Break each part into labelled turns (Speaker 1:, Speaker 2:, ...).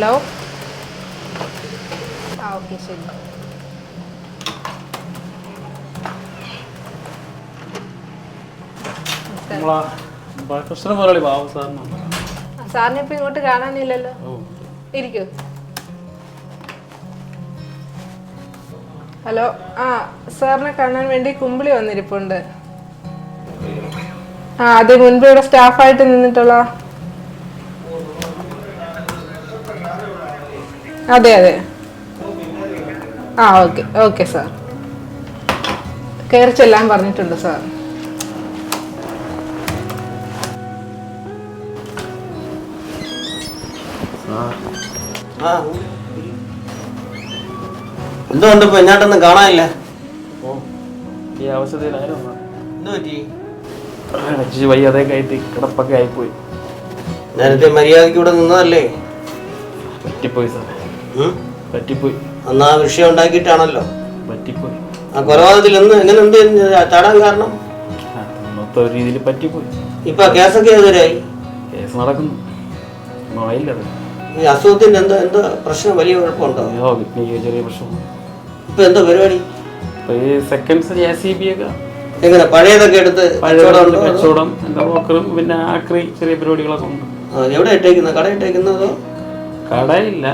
Speaker 1: Hello. ആ okay ശരി. സാറിനെ ഇപ്പൊ ഇങ്ങോട്ട് കാണാനില്ലല്ലോ. ഇരിക്കൂ. ഹലോ. ആ സാറിനെ കാണാൻ വേണ്ടി കുമ്പിളി വന്നിരിപ്പുണ്ട്. ആ അത് മുൻപ് ഇവിടെ സ്റ്റാഫായിട്ട് നിന്നിട്ടുള്ള അതെ അതെ. ആ ഓക്കെ ഓക്കെ സാർ. കയറി ചെല്ലാൻ പറഞ്ഞിട്ടുണ്ട് സാർ.
Speaker 2: ആ. എന്തുകൊണ്ട് എന്നായിട്ടൊന്നും കാണാനില്ല?
Speaker 3: ഓ ഈ അവസ്ഥയിലായിരുന്നു വയ്യാതെ കയറ്റി കിടപ്പൊക്കെ ആയിപ്പോയി.
Speaker 2: നേരത്തെ മര്യാദയ്ക്ക് ഇവിടെ നിന്നതല്ലേ?
Speaker 3: പറ്റിപ്പോയി സാറേ? പറ്റിപ്പോയി.
Speaker 2: അന്ന് ആ വിഷയം ഉണ്ടാക്കിയിട്ടാണല്ലോ.
Speaker 3: പറ്റിപ്പോയി.
Speaker 2: ആ കൊലപാതകത്തിൽ എന്ന് എങ്ങനെ എന്ത് ചാടാൻ കാരണം?
Speaker 3: മൊത്തം ഒരു രീതിയിൽ പറ്റിപ്പോയി.
Speaker 2: ഇപ്പൊ ആ കേസൊക്കെ എതിരായി
Speaker 3: കേസ് നടക്കുന്നു. മായില്ലത്
Speaker 2: ഈ അസുഖത്തിന്റെ എന്താ എന്താ പ്രശ്നം വലിയ കുഴപ്പമുണ്ടോ?
Speaker 3: ഓ കിഡ്നിക്ക് ചെറിയ പ്രശ്നം.
Speaker 2: ഇപ്പൊ എന്താ പരിപാടി?
Speaker 3: ഈ സെക്കൻഡ്സ് എ സി ബി ഒക്കെ
Speaker 2: എങ്ങനെ? പഴയതൊക്കെ എടുത്ത് കച്ചവടം
Speaker 3: എന്താ ബ്രോക്കറും പിന്നെ ആക്രി ചെറിയ പരിപാടികളൊക്കെ ഉണ്ട്.
Speaker 2: എവിടെ ഇട്ടേക്കുന്നത് കട ഇട്ടേക്കുന്നതോ
Speaker 3: കടയില്ല.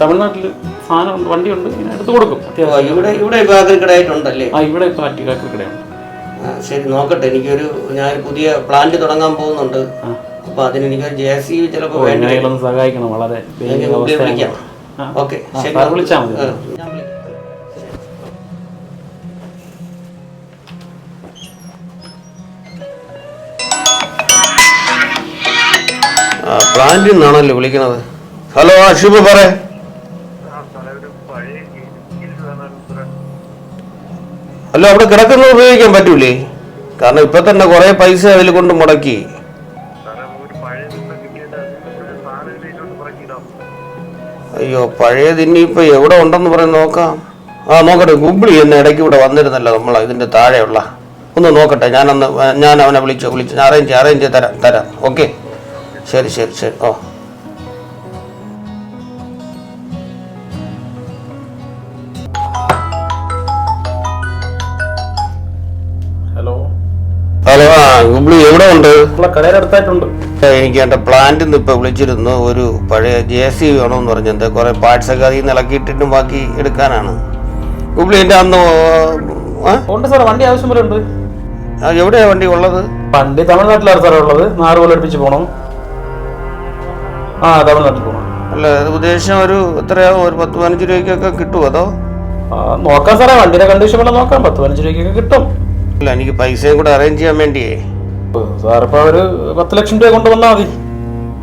Speaker 3: തമിഴ്നാട്ടിൽ സാധനം വണ്ടിയുണ്ട് ഇങ്ങനെ എടുത്ത് കൊടുക്കും.
Speaker 2: ഇവിടെ ഇവിടെ ഇപ്പൊ ആക്രി കടയായിട്ടുണ്ടല്ലേ?
Speaker 3: ആ ഇവിടെ
Speaker 2: ശരി നോക്കട്ടെ എനിക്കൊരു ഞാൻ പുതിയ പ്ലാന്റ് തുടങ്ങാൻ പോകുന്നുണ്ട്.
Speaker 3: അപ്പോൾ
Speaker 2: അപ്പൊ അതിന് എനിക്ക് ജെ സി ചിലപ്പോ
Speaker 3: ഓ,
Speaker 2: വേണ്ടി? വരും.
Speaker 3: എങ്ങനെയെങ്കിലും ഒന്ന് സഹായിക്കണം വളരെ
Speaker 2: വിളിക്കാം. ഓക്കെ ശരി
Speaker 3: വിളിച്ചാൽ മതി.
Speaker 2: പ്ലാന്റിൽ നിന്നാണല്ലോ വിളിക്കണത്. ഹലോ അഷിബ് പറ അല്ല അവിടെ കിടക്കുന്നത് ഉപയോഗിക്കാൻ പറ്റൂലേ? കാരണം ഇപ്പൊ തന്നെ കുറെ പൈസ അതിൽ കൊണ്ട് മുടക്കി. അയ്യോ പഴയത് ഇനിയിപ്പോ എവിടെ ഉണ്ടെന്ന് പറഞ്ഞ് നോക്കാം. ആ നോക്കട്ടെ ഗുബ്ലി എന്ന ഇടയ്ക്ക് ഇവിടെ വന്നിരുന്നല്ലോ നമ്മൾ ഇതിന്റെ താഴെയുള്ള. ഒന്ന് നോക്കട്ടെ ഞാനൊന്ന് ഞാൻ അവനെ വിളിച്ചു വിളിച്ചു അറേഞ്ച് അറേഞ്ച് തരാം തരാം. ഓക്കെ ശരി ശരി ശരി. ഓ.
Speaker 3: ഹലോ
Speaker 2: എവിടെ ഉണ്ട്?
Speaker 3: അടുത്തായിട്ടുണ്ട്.
Speaker 2: എനിക്ക് എന്റെ പ്ലാന്റിൽ നിന്ന് ഇപ്പോൾ വിളിച്ചിരുന്നു. ഒരു പഴയ ജെ സി വേണമെന്ന് പറഞ്ഞത് കുറേ പാർട്സ് ഒക്കെ അതിൽ നിന്ന് ഇളക്കിയിട്ടിട്ടും ബാക്കി എടുക്കാനാണ്. ഗുബ്ലി എന്റെ അന്ന് ആ?
Speaker 3: ഉണ്ട് സാർ വണ്ടി ആവശ്യം പോലെ ഉണ്ട്.
Speaker 2: എവിടെയാ വണ്ടി ഉള്ളത്?
Speaker 3: വണ്ടി തമിഴ്നാട്ടിലാണ് സാറേ ഉള്ളത്. നാറ് പോലെ അടുപ്പിച്ച് പോകണം ആ തമിഴ്നാട്ടിൽ പോകണം
Speaker 2: അല്ല ഉദ്ദേശം ഒരു എത്രയാവും? ഒരു പത്ത് പതിനഞ്ച് രൂപയ്ക്കൊക്കെ കിട്ടുമോ അതോ?
Speaker 3: നോക്കാം സാറേ. വണ്ടിയുടെ കണ്ടീഷൻ പോലെ നോക്കാം. പത്ത് പതിനഞ്ച് രൂപയ്ക്കൊക്കെ കിട്ടും.
Speaker 2: അല്ല എനിക്ക് പൈസയും കൂടെ അറേഞ്ച് ചെയ്യാൻ വേണ്ടിയേ.
Speaker 3: സാർ ഇപ്പോൾ ഒരു പത്ത് ലക്ഷം രൂപ കൊണ്ടുവന്നാൽ മതി.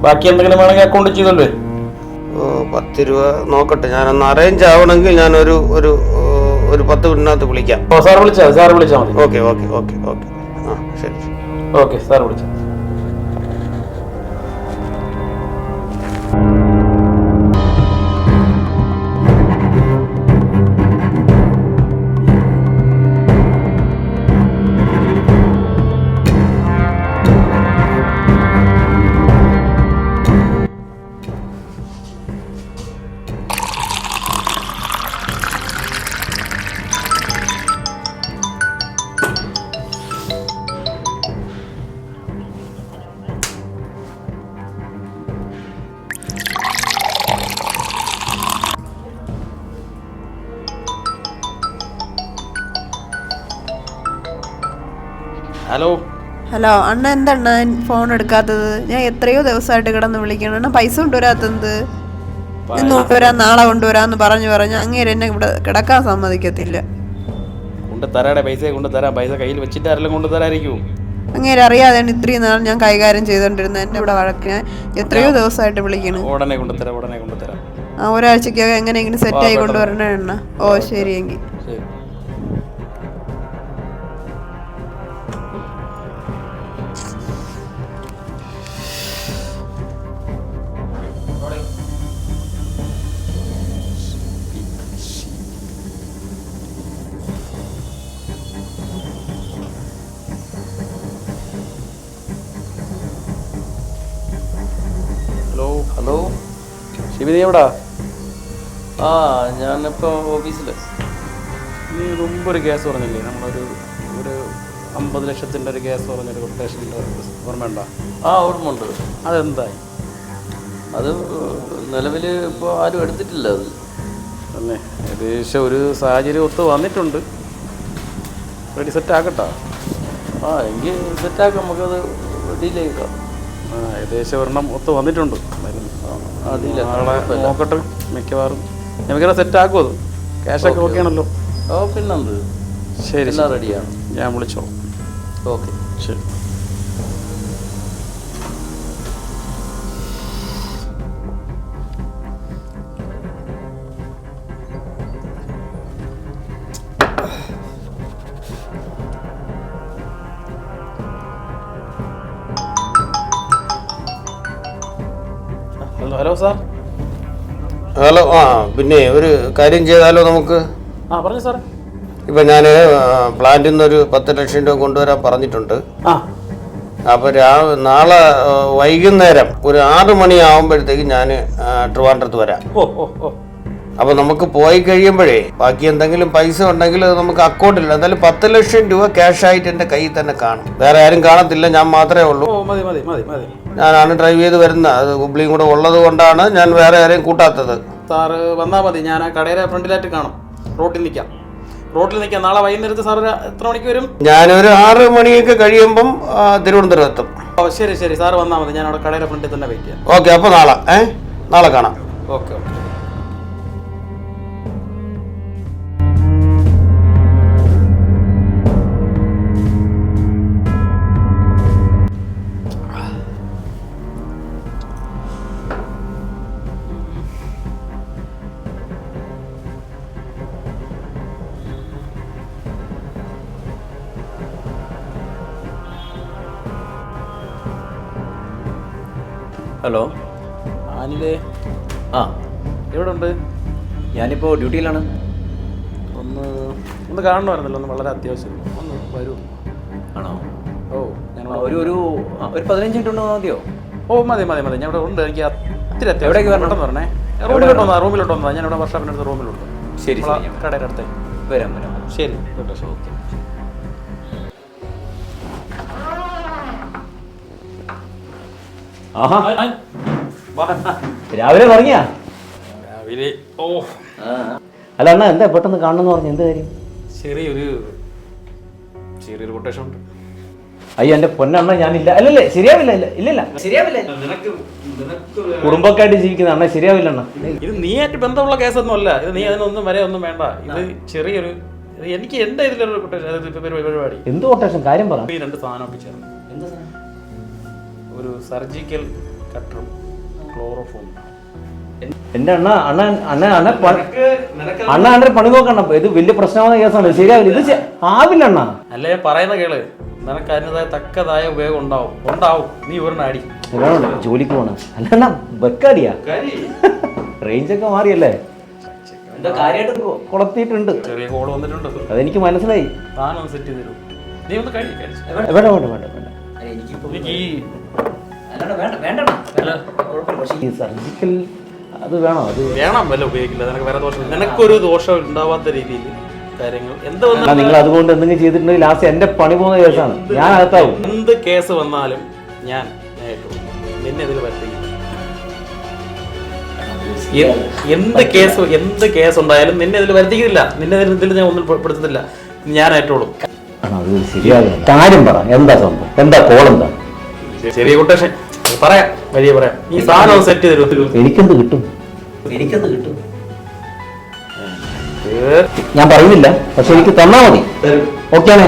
Speaker 3: ബാക്കി എന്തെങ്കിലും വേണമെങ്കിൽ അക്കൗണ്ട് ചെയ്തല്ലേ
Speaker 2: പത്ത് രൂപ നോക്കട്ടെ. ഞാനൊന്ന് അറേഞ്ച് ആവണമെങ്കിൽ ഞാൻ ഒരു ഒരു ഒരു പത്ത് മിനിറ്റിനകത്ത് വിളിക്കാം.
Speaker 3: ഓ സാർ വിളിച്ചാൽ സാർ വിളിച്ചാൽ മതി.
Speaker 2: Okay okay okay okay. ആ ശരി ശരി.
Speaker 3: ഓക്കെ സാർ വിളിച്ചാൽ ഹലോ
Speaker 4: അണ്ണ എന്താണ് ഫോൺ എടുക്കാത്തത്? ഞാൻ എത്രയോ ദിവസമായിട്ട് കിടന്ന് വിളിക്കണം അണ്ണ പൈസ കൊണ്ടുവരാത്തത് ഇന്ന് നാളെ കൊണ്ടുവരാന്ന് പറഞ്ഞു പറഞ്ഞു. അങ്ങേര് എന്നെ ഇവിടെ കിടക്കാൻ സമ്മതിക്കത്തില്ല.
Speaker 3: കൊണ്ട് തരാടെ പൈസ കൊണ്ടുതരാം. പൈസ കയ്യിൽ വെച്ചിട്ട് ആരെല്ലാം കൊണ്ടുതരായിരിക്കും
Speaker 4: അങ്ങേര് അറിയാതെയാണ് ഇത്രയും നാൾ ഞാൻ കൈകാര്യം ചെയ്തോണ്ടിരുന്നത് എന്നെ ഇവിടെ വഴക്ക്. ഞാൻ എത്രയോ ദിവസമായിട്ട് വിളിക്കണം
Speaker 3: ഉടനെ ഉടനെ
Speaker 4: ആ ഒരാഴ്ചക്കകം എങ്ങനെയെങ്കിലും ആയി കൊണ്ടുവരണേ എണ്ണ ഓ ശരിയെങ്കിൽ
Speaker 3: നീ എവിടാ?
Speaker 5: ആ ഞാനിപ്പോൾ ഓഫീസിൽ
Speaker 3: നീ മുമ്പ് ഒരു കേസ് പറഞ്ഞില്ലേ? നമ്മളൊരു ഒരു അമ്പത് ലക്ഷത്തിന്റെ ഒരു കേസ് പറഞ്ഞൊരു കൊട്ടേഷന്റെ ഓർമ്മയുണ്ടോ?
Speaker 5: ആ ഓർമ്മയുണ്ട്.
Speaker 3: അതെന്തായി?
Speaker 5: അത് നിലവിൽ ഇപ്പോൾ ആരും എടുത്തിട്ടില്ല അത്.
Speaker 3: തന്നെ. ഏകദേശം ഒരു സാഹചര്യം ഒത്ത് വന്നിട്ടുണ്ട്. റെഡി സെറ്റ് ആക്കട്ടോ?
Speaker 5: ആ എങ്കിൽ സെറ്റാക്കാം നമുക്കത് ഡീൽ ചെയ്യിക്കാം.
Speaker 3: ഏകദേശം ഒരെണ്ണം ഒത്ത് വന്നിട്ടുണ്ട്. നോക്കട്ടെ മിക്കവാറും. നമുക്ക് സെറ്റ് ആക്കുമോ അത് ക്യാഷൊക്കെ ഓക്കെ ആണല്ലോ
Speaker 5: ഓ പിന്നെന്ത്?
Speaker 3: ശരി.
Speaker 5: റെഡിയാണ്
Speaker 3: ഞാൻ വിളിച്ചോളാം.
Speaker 5: ഓക്കെ.
Speaker 3: ശരി. Hello hello sir.
Speaker 2: ഹലോ ആ പിന്നെ ഒരു കാര്യം ചെയ്താലോ നമുക്ക്?
Speaker 3: ആ പറഞ്ഞു സാറേ.
Speaker 2: ഇപ്പം ഞാൻ പ്ലാന്റിൽ നിന്ന് ഒരു പത്ത് ലക്ഷം രൂപ കൊണ്ടുവരാൻ പറഞ്ഞിട്ടുണ്ട്.
Speaker 3: ആ.
Speaker 2: അപ്പോൾ രാ നാളെ വൈകുന്നേരം ഒരു ആറ് മണിയാകുമ്പോഴത്തേക്ക് ഞാൻ ട്രിവാൻഡ്രത്ത് വരാം.
Speaker 3: ഓ ഓ ഓ.
Speaker 2: അപ്പോൾ നമുക്ക് പോയി കഴിയുമ്പോഴേ ബാക്കി എന്തെങ്കിലും പൈസ ഉണ്ടെങ്കിൽ നമുക്ക് അക്കൗണ്ടിൽ എന്തായാലും പത്ത് ലക്ഷം രൂപ ക്യാഷ് ആയിട്ട് എന്റെ കയ്യിൽ തന്നെ കാണും. വേറെ ആരും കാണത്തില്ല ഞാൻ മാത്രമേ ഉള്ളൂ.
Speaker 3: ഓ മതി മതി മതി മതി.
Speaker 2: ഞാനാണ് ഡ്രൈവ് ചെയ്ത് വരുന്നത്. അത് ഹുബ്ലിയും കൂടെ ഉള്ളത് കൊണ്ടാണ് ഞാൻ വേറെ ആരെയും കൂട്ടാത്തത്.
Speaker 3: സാർ വന്നാൽ മതി. ഞാൻ ആ കടയുടെ ഫ്രണ്ടിലായിട്ട് കാണും. റോട്ടിൽ നിൽക്കാം റോട്ടിൽ നിൽക്കാം നാളെ വൈകുന്നേരത്ത് സാർ എത്ര മണിക്ക് വരും?
Speaker 2: ഞാനൊരു ആറ് മണിയൊക്കെ കഴിയുമ്പം ആ, തിരുവനന്തപുരം എത്തും.
Speaker 3: ഓ ശരി ശരി. സാർ വന്നാൽ മതി. ഞാൻ അവിടെ കടയുടെ ഫ്രണ്ടിൽ തന്നെ വെയിറ്റ് ചെയ്യാം.
Speaker 2: ഓക്കെ അപ്പോൾ നാളെ. ഏ? നാളെ കാണാം.
Speaker 3: Okay okay.
Speaker 6: ഹലോ.
Speaker 3: ആനിലേ.
Speaker 6: ആ.
Speaker 3: എവിടെ ഉണ്ട്
Speaker 6: ഞാനിപ്പോൾ ഡ്യൂട്ടിയിലാണ്.
Speaker 3: ഒന്ന് ഒന്ന് കാണണമായിരുന്നല്ലോ ഒന്ന് വളരെ അത്യാവശ്യം. ഒന്ന് വരൂ.
Speaker 6: ആണോ?
Speaker 3: ഓ ഞാൻ
Speaker 6: ഒരു ഒരു ഒരു പതിനഞ്ച് മിനിറ്റ് ഉണ്ടോ മതിയോ?
Speaker 3: ഓ മതി മതി മതി. ഞാൻ ഇവിടെ ഉണ്ട്. എനിക്ക് അത്ര
Speaker 6: എവിടേക്ക് വരണം?
Speaker 3: പറഞ്ഞേ റൂമിലോട്ട്? വന്നാ റൂമിലോട്ട് വന്നാ. ഞാൻ ഇവിടെ വർഷാപ്പിന്റെ അടുത്ത് റൂമിലുണ്ട്
Speaker 6: ശരി,
Speaker 3: കടയുടെ അടുത്തേ.
Speaker 6: വരാം വരാം.
Speaker 3: ശരി
Speaker 6: ഓക്കെ. ആഹാ. രാവിലെ പറഞ്ഞാ
Speaker 3: രാവിലെ ഓ.
Speaker 6: അല്ല അണ്ണാ എന്താ പെട്ടെന്ന് കാണണമെന്ന് പറഞ്ഞു? എന്ത് കാര്യം?
Speaker 3: ചെറിയൊരു ചെറിയൊരു കൊട്ടേഷൻ ഉണ്ട്.
Speaker 6: അയ്യോ എന്റെ പൊന്നണ്ണ ഞാനില്ല. അല്ലല്ലേ ശരിയാവില്ല ഇല്ല ഇല്ലല്ല. ശരിയാവില്ല.
Speaker 3: നിനക്ക് നിനക്ക്
Speaker 6: കുടുംബക്കായിട്ട് ജീവിക്കുന്ന അണ്ണ ശരിയാവില്ല അണ്ണ.
Speaker 3: ഇത് നീയായിട്ട് ബന്ധമുള്ള കേസൊന്നും അല്ല. ഇത് നീ അതിനൊന്നും വരെ ഒന്നും വേണ്ട. ഇത് ചെറിയൊരു എനിക്ക് എന്റെ ഇതിലൊരു കൊട്ടേഷൻ പരിപാടി.
Speaker 6: എന്ത് കൊട്ടേഷൻ കാര്യം പറ.
Speaker 3: ഈ രണ്ട് സാധനം ഒപ്പിച്ചേർന്നു. ഒരു സർജിക്കൽ കട്ടറും ക്ലോറോഫോം
Speaker 6: എന്റെ അണ്ണ അണ്ണ അണ്ണ അണ്ണ അണ്ണ അണ്ണ പണി നോക്കണം ഇത് വലിയ പ്രശ്നമായ കേസാണ് ശരിയാവില്ല ഇത് ആവില്ല അണ്ണ.
Speaker 3: അല്ലേ പറയുന്ന കേൾ. നിനക്ക് അതിന്റെതായ തക്കതായ ഉപയോഗം ഉണ്ടാവും. ഉണ്ടാവും. നീ ഒരെണ്ണം അടി.
Speaker 6: ജോലിക്ക് പോണ. അല്ല അണ്ണ ബക്കാടിയാ റേഞ്ച് ഒക്കെ മാറിയല്ലേ? കൊളത്തിയിട്ടുണ്ട്.
Speaker 3: ചെറിയ കോൾ വന്നിട്ടുണ്ട്.
Speaker 6: അതെനിക്ക് മനസ്സിലായി.
Speaker 3: താനൊന്ന് സെറ്റ് ചെയ്ത് തരും. നീ ഒന്ന് കഴി എവിടെ
Speaker 6: വേണ്ട വേണ്ട വേണ്ട വേണ്ട.
Speaker 3: എനിക്ക് ഈ
Speaker 6: ഈ സർജിക്കൽ അത് വേണോ? അത്
Speaker 3: വേണം വല്ല ഉപയോഗിക്കില്ല. നിനക്ക് വേറെ ദോഷം നിനക്കൊരു ദോഷം ഉണ്ടാവാത്ത രീതിയിൽ കാര്യങ്ങൾ. എന്ത് വന്നാലും
Speaker 6: നിങ്ങൾ അതുകൊണ്ട് എന്തെങ്കിലും ചെയ്തിട്ടുണ്ടെങ്കിൽ ലാസ്റ്റ് എന്റെ പണി പോകുന്ന കേസാണ്. ഞാൻ അകത്താവും.
Speaker 3: എന്ത് കേസ് വന്നാലും ഞാൻ നിന്നെ ഇതിൽ വരുത്തില്ല എന്ത് കേസ് എന്ത് കേസ് ഉണ്ടായാലും നിന്നെ ഇതിൽ വരുത്തിക്കില്ല. നിന്നെ ഇതിൽ ഇതിൽ ഞാൻ ഒന്നും പെടുത്തുന്നില്ല ഞാൻ ഏറ്റോളും.
Speaker 6: കാര്യം പറ. എന്താ സംഭവം? എന്താ കോളെന്താ
Speaker 3: ചെറിയ കൊട്ടേഷൻ പറയാം വലിയ പറയാം. ഈ സാധനം സെറ്റ് ചെയ്ത്
Speaker 6: എനിക്കെന്ത് കിട്ടും? എനിക്കെന്ത് കിട്ടും? ഞാൻ പറയുന്നില്ല പക്ഷെ എനിക്ക് തന്നാ മതി. ഓക്കെ ആണേ?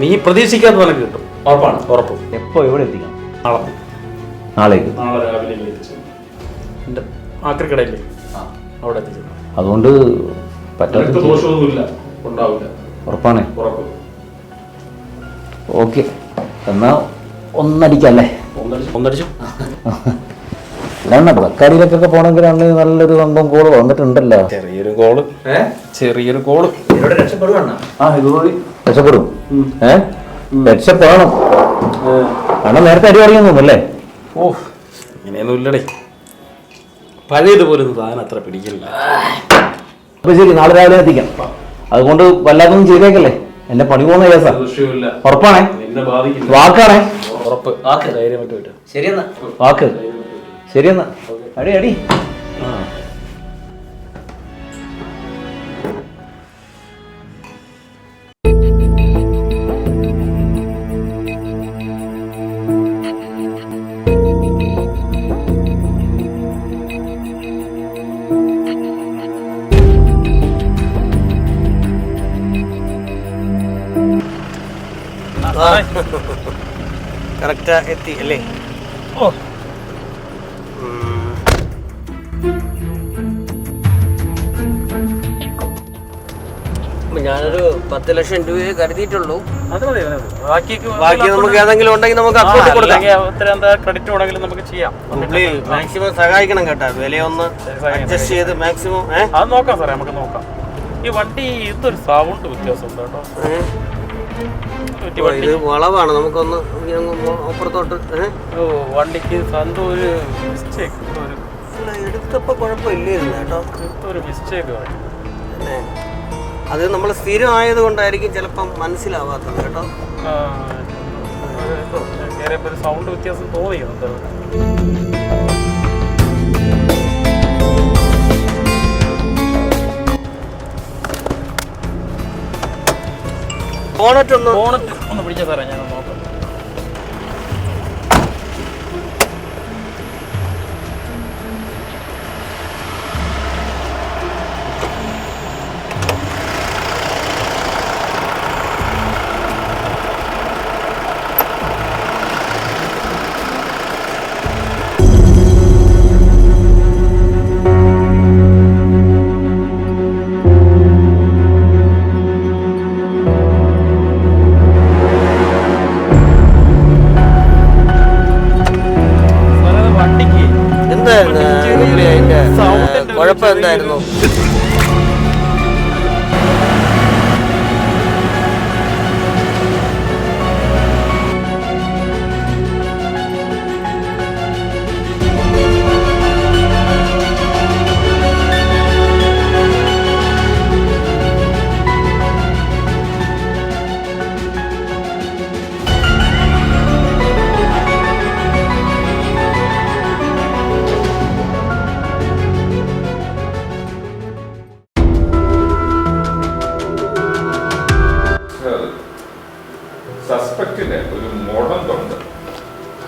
Speaker 3: നീ പ്രതീക്ഷിക്കാത്ത നിനക്ക് കിട്ടും. ഉറപ്പാണ് ഉറപ്പ്.
Speaker 6: എപ്പോ എവിടെ എത്തിക്കണം?
Speaker 3: നാളെ.
Speaker 6: നാളേക്ക്.
Speaker 3: നാളെ രാവിലെ ആക്രിക്കടയില്ലേ? അവിടെ എത്തിച്ചു.
Speaker 6: അതുകൊണ്ട് പറ്റാത്ത
Speaker 3: ദോഷമൊന്നുമില്ല ഉണ്ടാവില്ല.
Speaker 6: ഉറപ്പാണേ?
Speaker 3: ഉറപ്പ്.
Speaker 6: ഓക്കെ എന്നാ ഒന്നടിക്കല്ലേ?
Speaker 3: ഒന്നടിച്ചു.
Speaker 6: പോണെങ്കിൽ അന്ന് പോണെങ്കിലാണ് നല്ലൊരു സംഭവം കോൾ വന്നിട്ടുണ്ടല്ലോ.
Speaker 3: ചെറിയൊരു കോൾ ചെറിയൊരു
Speaker 6: കോൾ രക്ഷപ്പെടും. ഏ? രക്ഷപ്പെടണം. അണ്ണ നേരത്തെ അടി അറിയാൻ തോന്നുന്നല്ലേ
Speaker 3: ഓ ഇങ്ങനെയൊന്നും ഇല്ലടേ. പഴയതുപോലെ സാധനം അത്ര പിടിക്കില്ല.
Speaker 6: അപ്പൊ ശരി നാളെ രാവിലെ എത്തിക്കാം. അതുകൊണ്ട് വല്ലാതൊന്നും ചെയ്തേക്കല്ലേ? എന്റെ പണി പോകുന്ന കേസാ. ഉറപ്പാണേ?
Speaker 3: എന്നെ
Speaker 6: വാക്കാണേ
Speaker 3: ഉറപ്പ്. ധൈര്യമായിട്ട് പറ്റും.
Speaker 5: ശരിയെന്നാ.
Speaker 6: വാക്ക്. ശരിയെന്നാ. അടി അടി.
Speaker 2: കറക്റ്റാ എത്തി അല്ലേ? ഞാനൊരു പത്ത് ലക്ഷം രൂപയെ കരുതിയിട്ടുള്ളൂ. ബാക്കി നമുക്ക് ഏതെങ്കിലും ഉണ്ടെങ്കിൽ നമുക്ക് അക്കൗണ്ടിൽ കൊടുക്കാം.
Speaker 3: ക്രെഡിറ്റ് വേണമെങ്കിലും നമുക്ക് ചെയ്യാം.
Speaker 2: മാക്സിമം സഹായിക്കണം കേട്ടോ. വിലയൊന്ന് അഡ്ജസ്റ്റ് ചെയ്ത് മാക്സിമം
Speaker 3: അത് നോക്കാം സാറേ നമുക്ക് നോക്കാം. ഈ വണ്ടി ഇതൊരു സൗണ്ട് വ്യത്യാസം കേട്ടോ.
Speaker 2: ഓ, ഇത് വളവാണ് നമുക്കൊന്ന് അപ്പുറത്തോട്ട്
Speaker 3: വണ്ടിക്ക് ഒരു മിസ്റ്റേക്ക് ഒരു
Speaker 2: എടുത്തപ്പോൾ കുഴപ്പമില്ലായിരുന്നു കേട്ടോ
Speaker 3: ഒരു മിസ്റ്റേക്ക്
Speaker 2: അത് നമ്മൾ സ്ഥിരമായത് കൊണ്ടായിരിക്കും ചിലപ്പം മനസ്സിലാവാത്തത് കേട്ടോ
Speaker 3: സൗണ്ട് വ്യത്യാസം തോന്നിയത്
Speaker 2: ബോണറ്റ് ഒന്ന്
Speaker 3: ബോണറ്റ് ഒന്ന് പിടിച്ച സാറേ ഞാൻ
Speaker 7: 이거.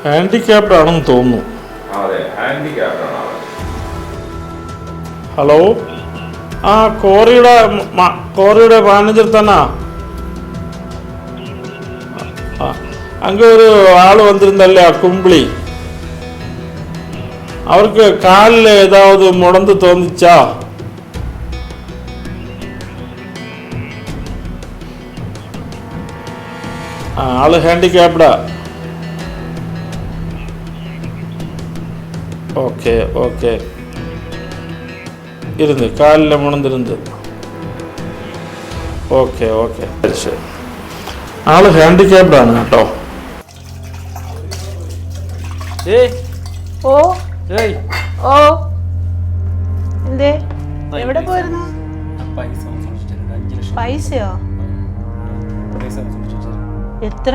Speaker 8: ഹാൻഡിക്യാപ്ഡ് ആണെന്ന് തോന്നുന്നു
Speaker 7: അതെ ഹാൻഡിക്യാപ്റ്റാണ് ആള്
Speaker 8: ഹലോ ആ കോറിയുടെ മ- കോറിയുടെ മാനേജർ തന്നെ அங்க ஒரு ஆள் வந்திருந்தல்ல கும்பிளி அவருக்கு காலில் ஏதாவது முடந்து தோந்துச்சா ஆ, ஆளு ஹேண்டிகேப்டா ஓகே ஓகே இருந்து காலில் முணந்திருந்து ഓക്കെ ഓക്കെ ശരി ശരി ആള് ഹാൻഡിക്യാപ്ഡ് ആണ് കേട്ടോ
Speaker 3: ഏയ്
Speaker 1: ഓ
Speaker 3: ഏയ്
Speaker 1: ഓ എന്തേ എവിടെ പോയിരുന്നു
Speaker 3: പൈസ ഒന്ന് സൂക്ഷിച്ചിട്ടുണ്ട്. അഞ്ച് ലക്ഷം
Speaker 1: പൈസയോ
Speaker 3: പൈസ ഒന്ന് സൂക്ഷിച്ച് വെച്ചേരെ.
Speaker 1: എത്ര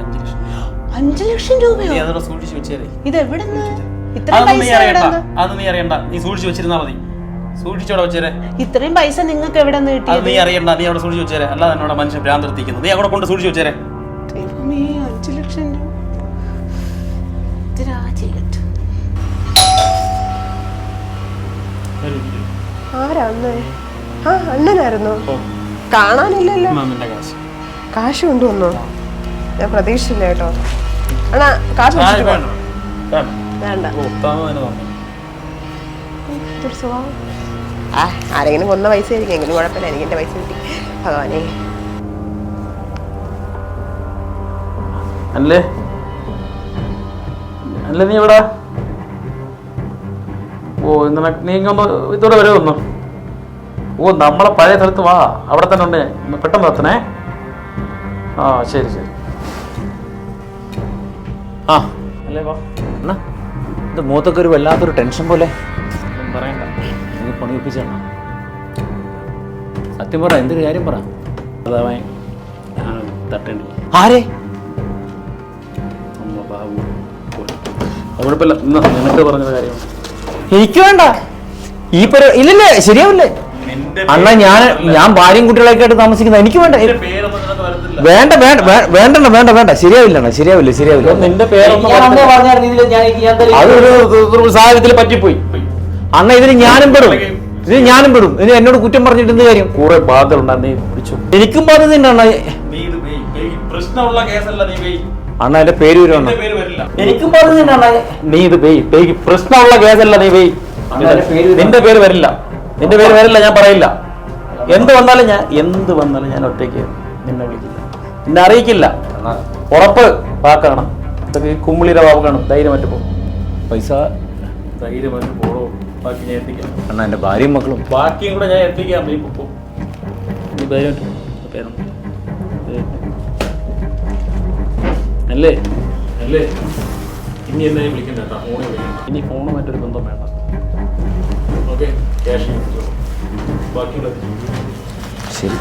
Speaker 3: അഞ്ച് ലക്ഷം
Speaker 1: അഞ്ചു ലക്ഷം രൂപയോ
Speaker 3: നീ അതോടെ സൂക്ഷിച്ച് വെച്ചേരെ
Speaker 1: ഇത് എവിടെ ഇത്രയും
Speaker 3: അതൊന്നും നീ അറിയണ്ട. അതൊന്നും നീ അറിയണ്ട. നീ സൂക്ഷിച്ച് വെച്ചിരുന്നാ മതി. സൂക്ഷിച്ചോടെ വെച്ചേരെ?
Speaker 1: ഇത്രയും പൈസ നിങ്ങൾക്ക് എവിടെ നിന്ന്
Speaker 3: അത് നീ അറിയണ്ട. നീ അവിടെ സൂക്ഷിച്ചു വെച്ചേരെ. അല്ലാതെ എന്നോട് മനുഷ്യൻ ഭ്രാന്തെടുത്തിരിക്കുന്നു. നീ അവിടെ കൊണ്ട് സൂക്ഷിച്ചു വെച്ചേരെ.
Speaker 1: അഞ്ചു ലക്ഷം രൂപ.
Speaker 9: ആരാ അന്ന്? ആ അണ്ണനായിരുന്നോ? കാണാനില്ലല്ലോ.
Speaker 3: കാശ്.
Speaker 9: കൊണ്ടുവന്നോ? ഞാൻ പ്രതീക്ഷിച്ചില്ല കേട്ടോ. അണ്ണാ കാശ്
Speaker 3: വേണ്ട.
Speaker 9: ആ ആരെങ്കിലും കൊന്ന പൈസ ആയിരിക്കും. എങ്കിലും കുഴപ്പമില്ല. എനിക്ക് എന്റെ പൈസ കിട്ടി. ഭഗവാനെ.
Speaker 3: അല്ലേ അല്ല നീ ഇവിടെ ഓ ഇന്നലെ നീ ഇങ്ങൊന്ന് ഇതോടെ വരുമൊന്നു ഓ നമ്മളെ പഴയ സ്ഥലത്ത് വാ. അവിടെ തന്നെ ഉണ്ട്. പെട്ടെന്ന് എത്തണേ. ആ ശരി ശരി.
Speaker 6: ആ അല്ലേ വാ. ഇത് മുഖത്തൊക്കെ ഒരു വല്ലാത്തൊരു ടെൻഷൻ പോലെ.
Speaker 3: പറയണ്ട.
Speaker 6: നീ പണി ഒപ്പിച്ചാണോ സത്യം പറ എന്തൊരു കാര്യം പറ.
Speaker 3: അതവൻ തട്ടേണ്ടി.
Speaker 6: ആരെ?
Speaker 3: അമ്മ ബാബു അത് കുഴപ്പമില്ല ഇന്ന് നിനക്ക് പറഞ്ഞ കാര്യമാണ്.
Speaker 6: എനിക്ക് വേണ്ട. ഈ പരി ഇല്ലല്ലേ ശരിയാവില്ലേ? അണ്ണാ ഞാൻ ഞാൻ ഭാര്യയും കുട്ടികളൊക്കെ ആയിട്ട് താമസിക്കുന്ന എനിക്ക് വേണ്ട. വേണ്ട വേണ്ട വേ- വേണ്ടണ്ണ വേണ്ട വേണ്ട. ശരിയാവില്ല ശരിയാവില്ല. ശരിയാവില്ല
Speaker 3: നിന്റെ പേരൊന്നും
Speaker 6: അന്നേ. അതൊരു സാഹചര്യത്തിൽ പറ്റിപ്പോയി. അണ്ണ ഇതിന് ഞാനും പെടും. ഇതിന് ഞാനും പെടും. ഇതിന് എന്നോട് കുറ്റം പറഞ്ഞിട്ട് എന്ത് കാര്യം?
Speaker 3: കുറെ ബാധകളുണ്ട് നീ പിടിച്ചു.
Speaker 6: എനിക്കും ബാധ്യത
Speaker 3: ഉണ്ടാണ്. പ്രശ്നമുള്ള കേസല്ല നീ
Speaker 6: അണ്ണ എന്റെ പേര് വരും അണ്ണ.
Speaker 3: നിന്റെ പേര്
Speaker 6: എനിക്കും
Speaker 3: നീ ഇത് പെയ് പെയ്ക്ക് പ്രശ്നമുള്ള കേസല്ല നീ
Speaker 6: പെയ്.
Speaker 3: നിന്റെ പേര് വരില്ല. നിന്റെ പേര് വരില്ല ഞാൻ പറയില്ല. എന്ത് വന്നാലും ഞാൻ എന്ത് വന്നാലും ഞാൻ ഒറ്റയ്ക്ക് നിന്നെ വിളിക്കില്ല നിന്നെ അറിയിക്കില്ല. ഉറപ്പ് വാക്കാണ്. ഇതൊക്കെ ഈ കുമ്മിളിയുടെ വാക്കാണ് ധൈര്യമായിട്ട് പോകും
Speaker 6: പൈസ
Speaker 3: ധൈര്യമായിട്ട് പോടോ. ബാക്കി ഞാൻ എത്തിക്കാം.
Speaker 6: അണ്ണ എന്റെ ഭാര്യയും മക്കളും.
Speaker 3: ബാക്കിയും കൂടെ ഞാൻ എത്തിക്കാം. നീ പോകും നീ ധൈര്യമായിട്ട് പോ. പേരൊന്നും അല്ലേ? അല്ലേ? ഇനി എന്നെ വിളിക്കണ്ട കേട്ടോ. ഫോണിൽ വിളിക്കണ്ട. ഇനി ഫോണുമായിട്ടൊരു ബന്ധം വേണ്ട. ഓക്കെ. ക്യാഷ് ബാക്കി
Speaker 6: ശരി.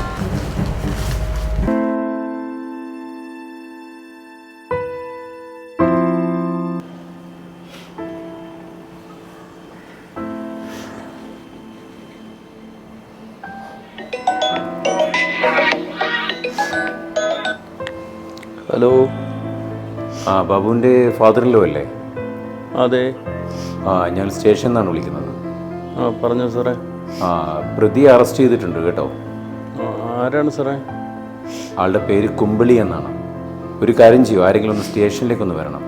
Speaker 10: ബാബുവിന്റെ ഫാദറിലോ അല്ലേ?
Speaker 3: അതെ.
Speaker 10: ആ ഞാൻ സ്റ്റേഷനിൽ നിന്നാണ് വിളിക്കുന്നത്.
Speaker 3: ആ പറഞ്ഞു സാറേ.
Speaker 10: ആ പ്രതി അറസ്റ്റ് ചെയ്തിട്ടുണ്ട് കേട്ടോ.
Speaker 3: ആരാണ് സാറേ?
Speaker 10: ആളുടെ പേര് കുമ്പിളി എന്നാണ്. ഒരു കാര്യം ചെയ്യൂ ആരെങ്കിലും ഒന്ന് സ്റ്റേഷനിലേക്ക് ഒന്ന് വരണം.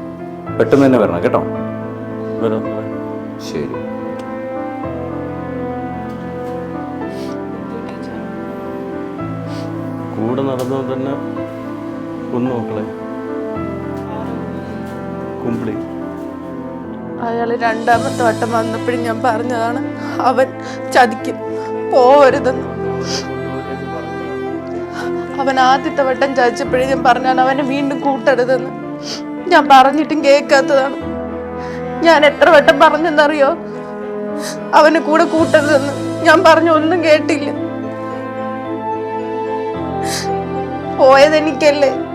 Speaker 10: പെട്ടെന്ന് തന്നെ വരണം കേട്ടോ.
Speaker 3: വരാം സാറേ.
Speaker 10: ശരി.
Speaker 3: കൂടെ നടന്നത് തന്നെ കൊന്നു മക്കളെ. കുമ്പിളി.
Speaker 1: അയാൾ രണ്ടാമത്തെ വട്ടം വന്നപ്പോഴും ഞാൻ പറഞ്ഞതാണ് അവൻ ചതിക്കും. പോവരുതെന്ന്. അവൻ ആദ്യത്തെ വട്ടം ചതിച്ചപ്പോഴും ഞാൻ പറഞ്ഞാണ് അവനെ വീണ്ടും കൂട്ടരുതെന്ന്. ഞാൻ പറഞ്ഞിട്ടും കേൾക്കാത്തതാണ്. ഞാൻ എത്ര വട്ടം പറഞ്ഞെന്നറിയോ? അവന് കൂടെ കൂട്ടരുതെന്ന് ഞാൻ പറഞ്ഞു ഒന്നും കേട്ടില്ല. പോയതെനിക്കല്ലേ